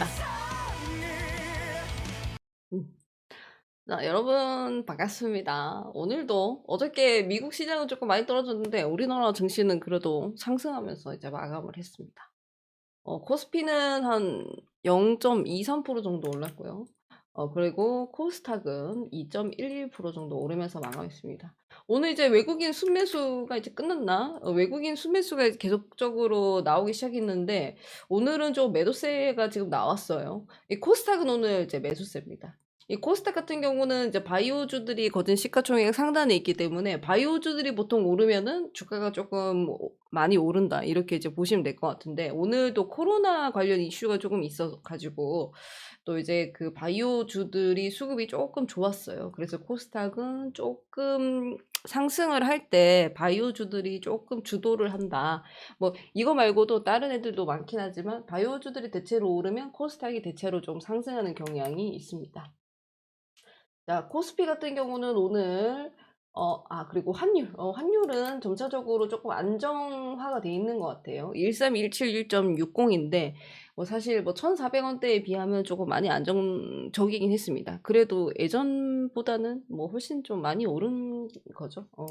보겠습니다. 음. 자, 여러분 반갑습니다. 오늘도 어저께 미국 시장은 조금 많이 떨어졌는데 우리나라 증시는 그래도 상승하면서 이제 마감을 했습니다. 어, 코스피는 한 0.23% 정도 올랐고요. 어, 그리고 코스닥은 2.11% 정도 오르면서 마감했습니다. 오늘 이제 외국인 순매수가 이제 끝났나? 어, 외국인 순매수가 계속적으로 나오기 시작했는데 오늘은 좀 매도세가 지금 나왔어요. 이 코스닥은 오늘 이제 매수세입니다. 이 코스닥 같은 경우는 이제 바이오주들이 거진 시가총액 상단에 있기 때문에 바이오주들이 보통 오르면은 주가가 조금 오- 많이 오른다 이렇게 이제 보시면 될 것 같은데 오늘도 코로나 관련 이슈가 조금 있어 가지고 또 이제 그 바이오주들이 수급이 조금 좋았어요. 그래서 코스닥은 조금 상승을 할 때 바이오주들이 조금 주도를 한다. 뭐 이거 말고도 다른 애들도 많긴 하지만 바이오주들이 대체로 오르면 코스닥이 대체로 좀 상승하는 경향이 있습니다. 자, 코스피 같은 경우는 오늘 어, 아, 그리고 환율. 어, 환율은 점차적으로 조금 안정화가 돼 있는 것 같아요. 1317 1.60인데, 뭐 사실 뭐 1,400원대에 비하면 조금 많이 안정적이긴 했습니다. 그래도 예전보다는 뭐 훨씬 좀 많이 오른 거죠. 어.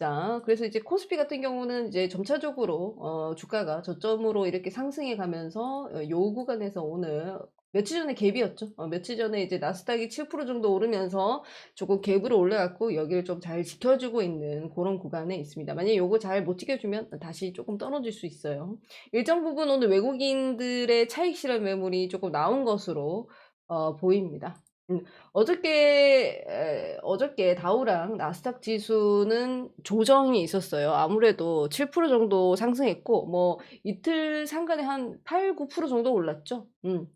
자, 그래서 이제 코스피 같은 경우는 이제 점차적으로 어, 주가가 저점으로 이렇게 상승해 가면서 어, 요 구간에서 오늘 며칠 전에 갭이었죠. 어, 며칠 전에 이제 나스닥이 7% 정도 오르면서 조금 갭으로 올라갔고 여기를 좀 잘 지켜주고 있는 그런 구간에 있습니다. 만약에 요거 잘 못 지켜주면 다시 조금 떨어질 수 있어요. 일정 부분 오늘 외국인들의 차익 실현 매물이 조금 나온 것으로 어, 보입니다. 음, 어저께 에, 어저께 다우랑 나스닥 지수는 조정이 있었어요. 아무래도 7% 정도 상승했고 뭐 이틀 상간에 한 8, 9% 정도 올랐죠. 음.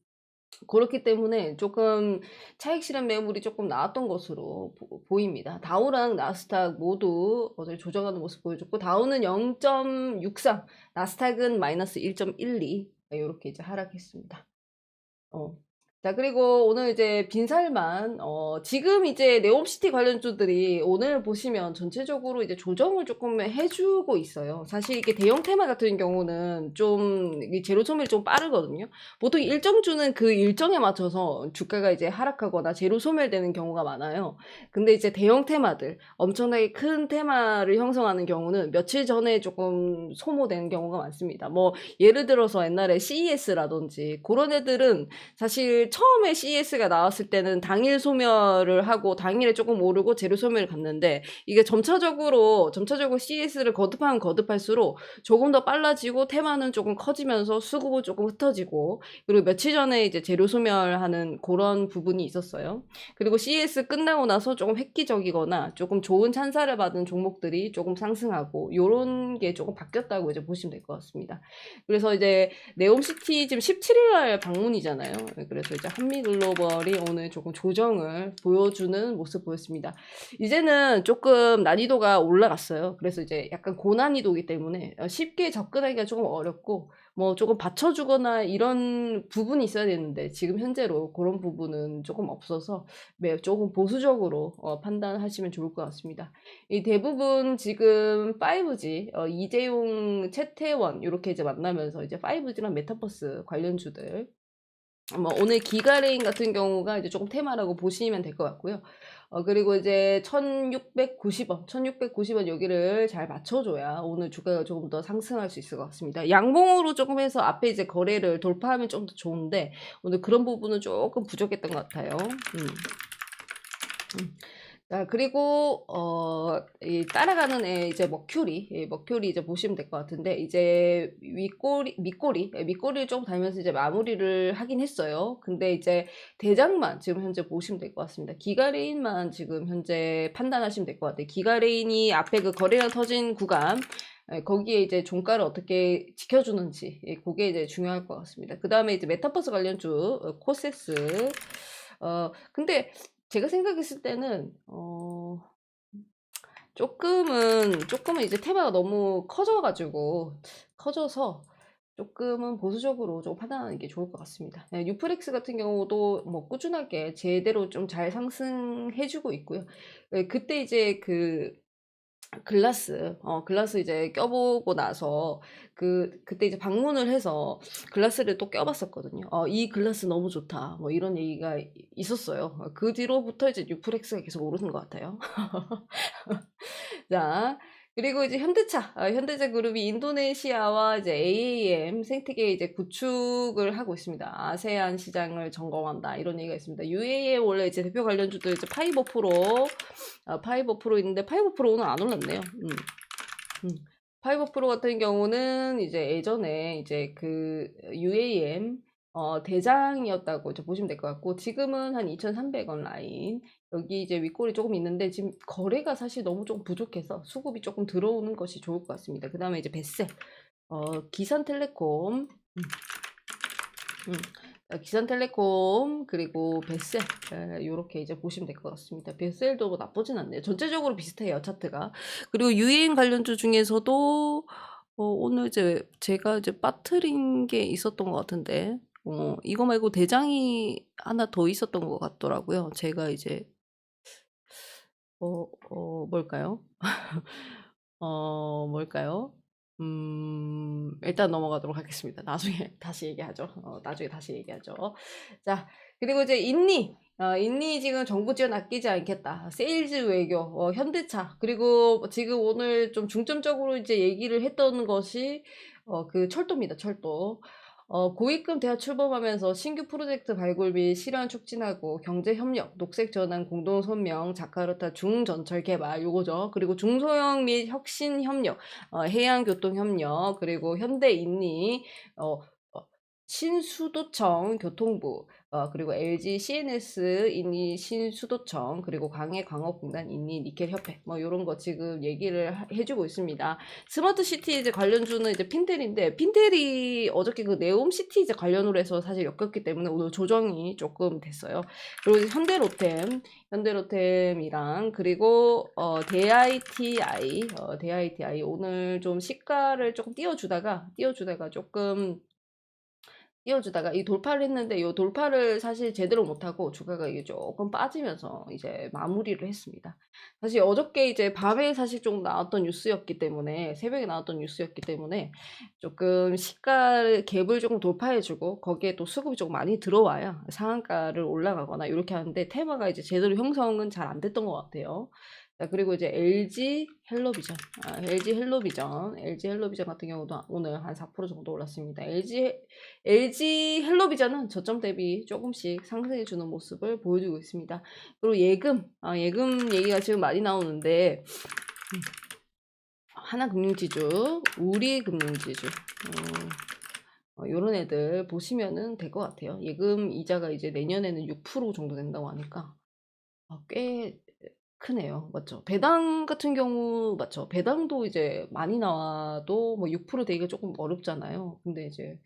그렇기 때문에 조금 차익 실현 매물이 조금 나왔던 것으로 보, 입니다 다우랑 나스닥 모두 어제 조정하는 모습 보여줬고 다우는 0.63, 나스닥은 마이너스 1.12 이렇게 이제 하락했습니다. 어. 자, 그리고 오늘 이제 빈살만, 어, 지금 이제 네옴시티 관련주들이 오늘 보시면 전체적으로 이제 조정을 조금 해주고 있어요. 사실 이게 대형 테마 같은 경우는 좀, 이 제로 소멸이 좀 빠르거든요. 보통 일정 주는 그 일정에 맞춰서 주가가 이제 하락하거나 제로 소멸되는 경우가 많아요. 근데 이제 대형 테마들, 엄청나게 큰 테마를 형성하는 경우는 며칠 전에 조금 소모되는 경우가 많습니다. 뭐, 예를 들어서 옛날에 CES라든지 그런 애들은 사실 처음에 CES가 나왔을 때는 당일 소멸을 하고 당일에 조금 오르고 재료 소멸을 갔는데 이게 점차적으로 점차적으로 CES를 거듭하면 거듭할수록 조금 더 빨라지고 테마는 조금 커지면서 수급은 조금 흩어지고 그리고 며칠 전에 이제 재료 소멸하는 그런 부분이 있었어요. 그리고 CES 끝나고 나서 조금 획기적이거나 조금 좋은 찬사를 받은 종목들이 조금 상승하고 요런 게 조금 바뀌었다고 이제 보시면 될 것 같습니다. 그래서 이제 네옴시티 지금 17일 날 방문이잖아요. 그래서 이제 한미 글로벌이 오늘 조금 조정을 보여주는 모습 보였습니다. 이제는 조금 난이도가 올라갔어요. 그래서 이제 약간 고난이도이기 때문에 어, 쉽게 접근하기가 조금 어렵고 뭐 조금 받쳐주거나 이런 부분이 있어야 되는데 지금 현재로 그런 부분은 조금 없어서 매 조금 보수적으로 어, 판단하시면 좋을 것 같습니다. 이 대부분 지금 5G 어, 이재용 채태원 이렇게 이제 만나면서 이제 5G랑 메타버스 관련주들 뭐 오늘 기가레인 같은 경우가 이제 조금 테마라고 보시면 될 것 같고요. 어, 그리고 이제 1690원, 1690원 여기를 잘 맞춰줘야 오늘 주가가 조금 더 상승할 수 있을 것 같습니다. 양봉으로 조금 해서 앞에 이제 거래를 돌파하면 좀 더 좋은데 오늘 그런 부분은 조금 부족했던 것 같아요. 음. 음. 자, 그리고, 어, 이 따라가는 애, 이제 머큐리, 예, 머큐리 이제 보시면 될 것 같은데, 이제 윗꼬리, 밑꼬리, 예, 밑꼬리를 조금 달면서 이제 마무리를 하긴 했어요. 근데 이제 대장만 지금 현재 보시면 될 것 같습니다. 기가레인만 지금 현재 판단하시면 될 것 같아요. 기가레인이 앞에 그 거래가 터진 구간, 예, 거기에 이제 종가를 어떻게 지켜주는지, 예, 그게 이제 중요할 것 같습니다. 그 다음에 이제 메타버스 관련주, 어, 코세스, 어, 근데 제가 생각했을 때는 어 쪼끔은 쪼끔은 이제 테마가 너무 커져 가지고 커져서 쪼끔은 보수적으로 좀 판단하는 게 좋을 것 같습니다. 네 뉴프렉스 같은 경우도 뭐 꾸준하게 제대로 좀 잘 상승해 주고 있고요. 예 그때 이제 그 글라스, 어, 글라스 이제 껴보고 나서 그, 그때 이제 방문을 해서 글라스를 또 껴봤었거든요. 어, 이 글라스 너무 좋다. 뭐 이런 얘기가 이- 있었어요. 어, 그 뒤로부터 이제 뉴프렉스가 계속 오르는 것 같아요. 자, 그리고 이제 현대차, 아, 현대차 그룹이 인도네시아와 이제 AAM 생태계 이제 구축을 하고 있습니다. 아세안 시장을 점검한다 이런 얘기가 있습니다. UAM 원래 이제 대표 관련주들 이제 파이버 프로, 아, 파이버 프로 있는데 파이버 프로 오늘 안 올랐네요. 음. 음. 파이버 프로 같은 경우는 이제 예전에 이제 그 UAM 어, 대장이었다고 보시면 될 것 같고 지금은 한 2,300원 라인 여기 이제 윗골이 조금 있는데 지금 거래가 사실 너무 좀 부족해서 수급이 조금 들어오는 것이 좋을 것 같습니다. 그 다음에 이제 베셀 어, 기산텔레콤 음. 음. 어, 기산텔레콤 그리고 베셀 이렇게 이제 보시면 될 것 같습니다. 베셀도 뭐 나쁘진 않네요. 전체적으로 비슷해요 차트가. 그리고 유행 관련주 중에서도 어, 오늘 이제 제가 이제 빠뜨린 게 있었던 것 같은데 어, 이거 말고 대장이 하나 더 있었던 것 같더라고요. 제가 이제 어, 어, 뭘까요? 어, 뭘까요? 음, 일단 넘어가도록 하겠습니다. 나중에 다시 얘기하죠. 어, 나중에 다시 얘기하죠. 자, 그리고 이제 인니. 어, 인니 지금 정부 지원 아끼지 않겠다. 세일즈 외교, 어, 현대차. 그리고 지금 오늘 좀 중점적으로 이제 얘기를 했던 것이 어, 그 철도입니다. 철도. 어, 고위급 대학 출범하면서 신규 프로젝트 발굴 및 실현 촉진하고 경제 협력, 녹색 전환 공동 선명, 자카르타 중전철 개발 요거죠. 그리고 중소형 및 혁신 협력, 어, 해양 교통 협력, 그리고 현대 인리, 어, 어, 신수도청 교통부, 어, 그리고 LG CNS 인리 신수도청, 그리고 광해 광업공단 인리 니켈 협회, 뭐 이런 거 지금 얘기를 하- 해주고 있습니다. 스마트 시티 이제 관련주는 이제 핀텔인데 핀텔이 어저께 그 네옴 시티 이제 관련으로 해서 사실 엮였기 때문에 오늘 조정이 조금 됐어요. 그리고 현대로템, 현대로템이랑 그리고 어 DITI, 어 DITI 오늘 좀 시가를 조금 띄워주다가 띄워주다가 조금 띄워주다가 이 돌파를 했는데 이 돌파를 사실 제대로 못하고 주가가 이게 조금 빠지면서 이제 마무리를 했습니다. 사실 어저께 이제 밤에 사실 좀 나왔던 뉴스였기 때문에 새벽에 나왔던 뉴스였기 때문에 조금 시가를 갭을 조금 돌파해주고 거기에 또 수급이 조금 많이 들어와야 상한가를 올라가거나 이렇게 하는데 테마가 이제 제대로 형성은 잘 안 됐던 것 같아요. 자, 그리고 이제 LG 헬로비전, 아, LG 헬로비전, LG 헬로비전 같은 경우도 오늘 한 4% 정도 올랐습니다. LG LG 헬로비전은 저점 대비 조금씩 상승해주는 모습을 보여주고 있습니다. 그리고 예금, 아, 예금 얘기가 지금 많이 나오는데 음, 하나금융지주, 우리금융지주, 어, 어, 요런 애들 보시면은 될 것 같아요. 예금 이자가 이제 내년에는 6% 정도 된다고 하니까 아, 꽤 크네요. 맞죠? 배당 같은 경우 맞죠? 배당도 이제 많이 나와도 뭐 6% 되기가 조금 어렵잖아요. 근데 이제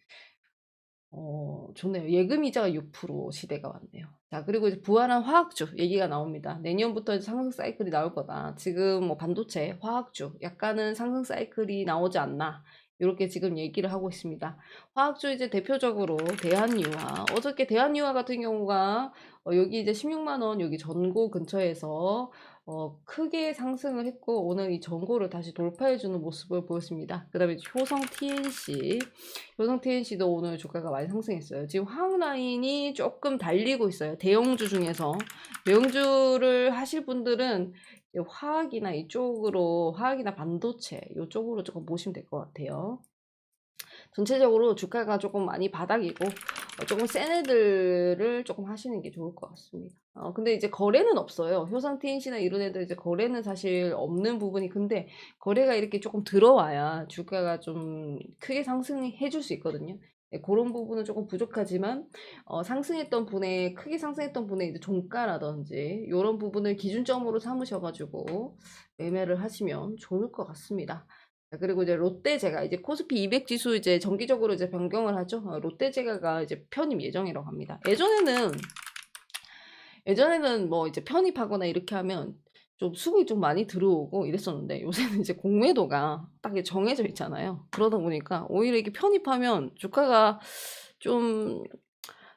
어, 좋네요. 예금 이자가 6% 시대가 왔네요. 자, 그리고 이제 부활한 화학주 얘기가 나옵니다. 내년부터 상승 사이클이 나올 거다. 지금 뭐 반도체, 화학주 약간은 상승 사이클이 나오지 않나. 이렇게 지금 얘기를 하고 있습니다. 화학주 이제 대표적으로 대한유화. 어저께 대한유화 같은 경우가 어, 여기 이제 16만 원 여기 전고 근처에서 어, 크게 상승을 했고 오늘 이 전고를 다시 돌파해주는 모습을 보였습니다. 그 다음에 효성 TNC 효성 TNC도 오늘 주가가 많이 상승했어요. 지금 화학 라인이 조금 달리고 있어요. 대형주 중에서 대형주를 하실 분들은 이 화학이나 이쪽으로 화학이나 반도체 이쪽으로 조금 보시면 될 것 같아요. 전체적으로 주가가 조금 많이 바닥이고 어, 조금 센 애들을 조금 하시는 게 좋을 것 같습니다. 어, 근데 이제 거래는 없어요. 효상 TNC나 이런 애들 이제 거래는 사실 없는 부분이 근데 거래가 이렇게 조금 들어와야 주가가 좀 크게 상승해 줄 수 있거든요. 네, 그런 부분은 조금 부족하지만 어, 상승했던 분의 크게 상승했던 분의 이제 종가라든지 이런 부분을 기준점으로 삼으셔가지고 매매를 하시면 좋을 것 같습니다. 자, 그리고 이제 롯데제가 이제 코스피 200 지수 이제 정기적으로 이제 변경을 하죠. 어, 롯데제가가 이제 편입 예정이라고 합니다. 예전에는 예전에는 뭐 이제 편입하거나 이렇게 하면 좀 수급이 좀 많이 들어오고 이랬었는데 요새는 이제 공매도가 딱 정해져 있잖아요. 그러다 보니까 오히려 이게 편입하면 주가가 좀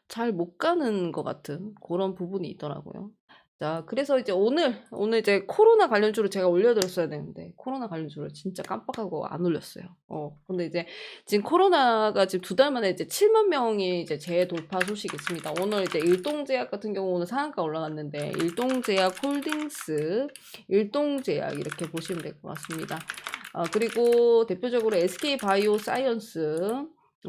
잘 못 가는 것 같은 그런 부분이 있더라고요. 자, 그래서 이제 오늘, 오늘 이제 코로나 관련주로 제가 올려드렸어야 되는데, 코로나 관련주를 진짜 깜빡하고 안 올렸어요. 어, 근데 이제 지금 코로나가 지금 두 달 만에 이제 7만 명이 이제 재돌파 소식이 있습니다. 오늘 이제 일동제약 같은 경우 오늘 상한가 올라갔는데, 일동제약 홀딩스, 일동제약 이렇게 보시면 될 것 같습니다. 아, 그리고 대표적으로 SK 바이오 사이언스, 어,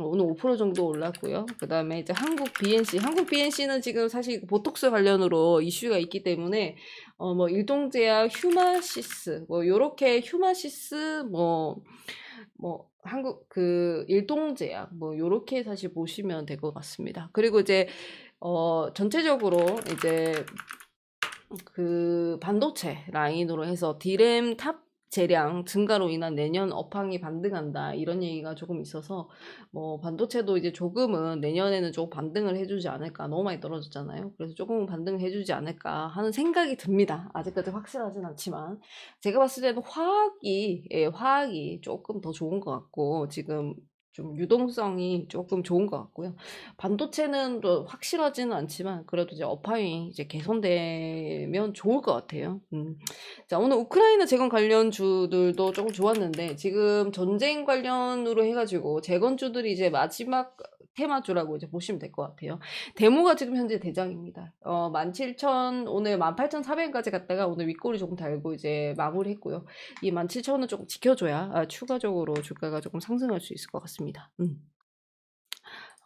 오늘 5% 정도 올랐고요. 그 다음에 이제 한국 BNC. 한국 BNC는 지금 사실 보톡스 관련으로 이슈가 있기 때문에, 어, 뭐, 일동제약, 휴마시스, 뭐, 요렇게 휴마시스, 뭐, 뭐, 한국, 그, 일동제약, 뭐, 요렇게 사실 보시면 될 것 같습니다. 그리고 이제, 어, 전체적으로 이제, 그, 반도체 라인으로 해서 디램 탑 재량 증가로 인한 내년 업황이 반등한다. 이런 얘기가 조금 있어서 뭐 반도체도 이제 조금은 내년에는 조금 반등을 해주지 않을까. 너무 많이 떨어졌잖아요. 그래서 조금은 반등을 해주지 않을까 하는 생각이 듭니다. 아직까지 확실하진 않지만. 제가 봤을 때는 화학이 예, 화학이 조금 더 좋은 것 같고 지금 좀 유동성이 조금 좋은 것 같고요. 반도체는 또 확실하지는 않지만 그래도 이제 업황이 이제 개선되면 좋을 것 같아요. 음. 자, 오늘 우크라이나 재건 관련 주들도 조금 좋았는데 지금 전쟁 관련으로 해가지고 재건주들이 이제 마지막 테마주라고 이제 보시면 될 것 같아요. 데모가 지금 현재 대장입니다. 어, 17,000 오늘 18,400까지 갔다가 오늘 윗골이 조금 달고 이제 마무리했고요. 이 17,000은 조금 지켜줘야 아, 추가적으로 주가가 조금 상승할 수 있을 것 같습니다. 음.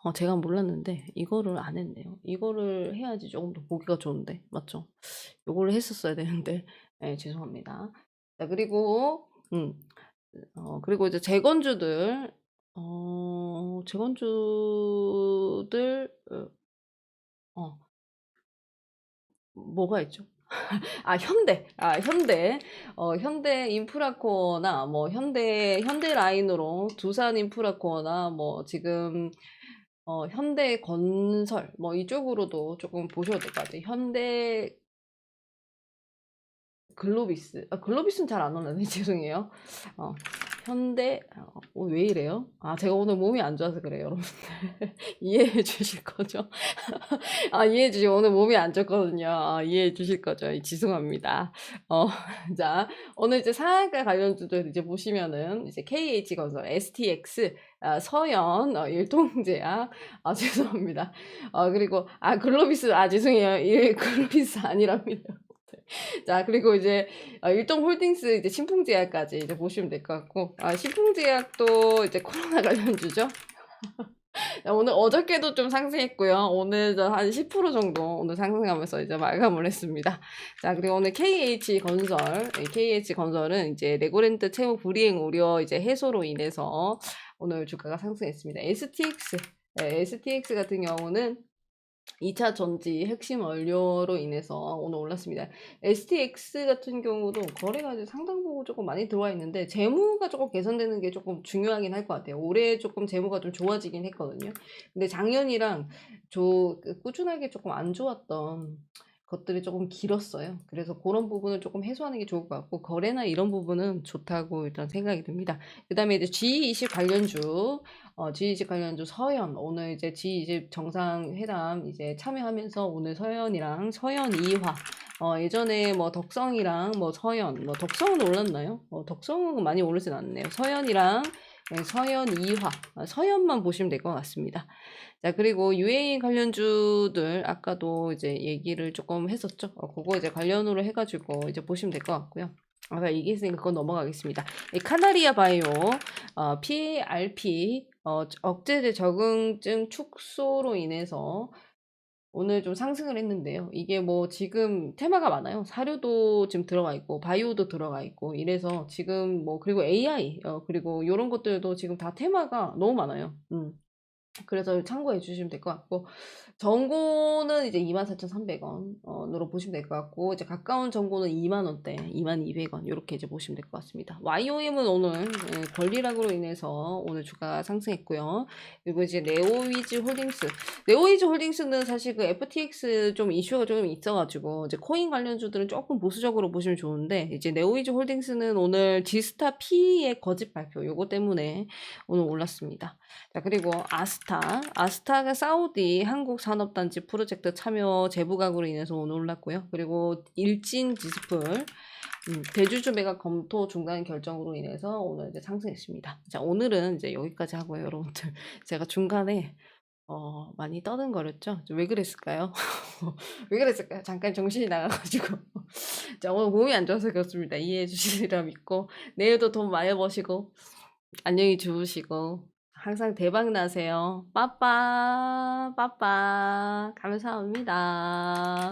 어, 제가 몰랐는데 이거를 안 했네요. 이거를 해야지 조금 더 보기가 좋은데 맞죠? 이거를 했었어야 되는데 네, 죄송합니다. 자 그리고 음, 어, 그리고 이제 재건주들 어, 재건주들 어, 어, 뭐가 있죠? 아 현대 아 현대 어 현대 인프라코어나 뭐 현대 현대 라인으로 두산 인프라코어나 뭐 지금 어 현대 건설 뭐 이쪽으로도 조금 보셔도 될것 같아요. 현대 글로비스 아 글로비스는 잘 안 올라네 죄송해요. 어 현대 어, 어, 왜 이래요? 아 제가 오늘 몸이 안 좋아서 그래요 여러분들 이해해 주실 거죠? 아 이해해 주시고 오늘 몸이 안 좋거든요. 아, 이해해 주실 거죠? 죄송합니다. 어, 자 오늘 이제 상한가 관련 주들 이제 보시면은 이제 KH 건설, STX, 아, 서현, 어, 일동제약, 아 죄송합니다. 어 그리고 아 글로비스 아 죄송해요. 이 글로비스 아니랍니다. 자 그리고 이제 어, 일동 홀딩스 이제 신풍제약까지 이제 보시면 될 것 같고 아 신풍제약도 이제 코로나 관련주죠. 자, 오늘 어저께도 좀 상승했고요. 오늘 한 10% 정도 오늘 상승하면서 이제 마감을 했습니다. 자, 그리고 오늘 KH 건설, KH 건설은 이제 레고랜드 채무 불이행 우려 이제 해소로 인해서 오늘 주가가 상승했습니다. STX, 네, STX 같은 경우는 2차 전지 핵심 원료로 인해서 오늘 올랐습니다. STX 같은 경우도 거래가 이제 상당 부분 조금 많이 들어와 있는데 재무가 조금 개선되는 게 조금 중요하긴 할 것 같아요. 올해 조금 재무가 좀 좋아지긴 했거든요. 근데 작년이랑 조, 그 꾸준하게 조금 안 좋았던 것들이 조금 길었어요. 그래서 그런 부분을 조금 해소하는 게 좋을 것 같고 거래나 이런 부분은 좋다고 일단 생각이 듭니다. 그 다음에 이제 G20 관련주 어, G20 관련주 서현 오늘 이제 G20 정상회담 이제 참여하면서 오늘 서현이랑 서현 2화 어, 예전에 뭐 덕성이랑 뭐 서현 뭐 덕성은 올랐나요? 어, 덕성은 많이 오르진 않네요. 서현이랑 네, 서현 2화 어, 서현만 보시면 될 것 같습니다. 자, 그리고 UAE 관련주들 아까도 이제 얘기를 조금 했었죠. 어, 그거 이제 관련으로 해가지고 이제 보시면 될 것 같고요. 아까 얘기했으니까 그건 넘어가겠습니다. 이 카나리아 바이오, 어, PRP, 어, 억제제 적응증 축소로 인해서 오늘 좀 상승을 했는데요. 이게 뭐 지금 테마가 많아요. 사료도 지금 들어가 있고, 바이오도 들어가 있고, 이래서 지금 뭐, 그리고 AI, 어, 그리고 이런 것들도 지금 다 테마가 너무 많아요. 음. 그래서 참고해 주시면 될 것 같고 정고는 이제 24,300원으로 보시면 될 것 같고 이제 가까운 정고는 2만 원대, 2만 200원 이렇게 이제 보시면 될 것 같습니다. YOM은 오늘 예, 권리락으로 인해서 오늘 주가 상승했고요. 그리고 이제 네오위즈 홀딩스, 네오위즈 홀딩스는 사실 그 FTX 좀 이슈가 좀 있어가지고 이제 코인 관련주들은 조금 보수적으로 보시면 좋은데 이제 네오위즈 홀딩스는 오늘 지스타 P의 거짓 발표 요거 때문에 오늘 올랐습니다. 자 그리고 아스 아스타. 아스타가 사우디 한국산업단지 프로젝트 참여 제부각으로 인해서 오늘 올랐고요. 그리고 일진 디스플 음, 대주주 매각 검토 중단 결정으로 인해서 오늘 이제 상승했습니다. 자, 오늘은 이제 여기까지 하고요, 여러분들. 제가 중간에 어, 많이 떠든거렸죠? 왜 그랬을까요? 왜 그랬을까요? 잠깐 정신이 나가가지고. 자, 오늘 몸이 안 좋아서 그렇습니다. 이해해 주시리라 믿고, 내일도 돈 많이 버시고, 안녕히 주무시고, 항상 대박 나세요. 빠빠, 빠빠. 감사합니다.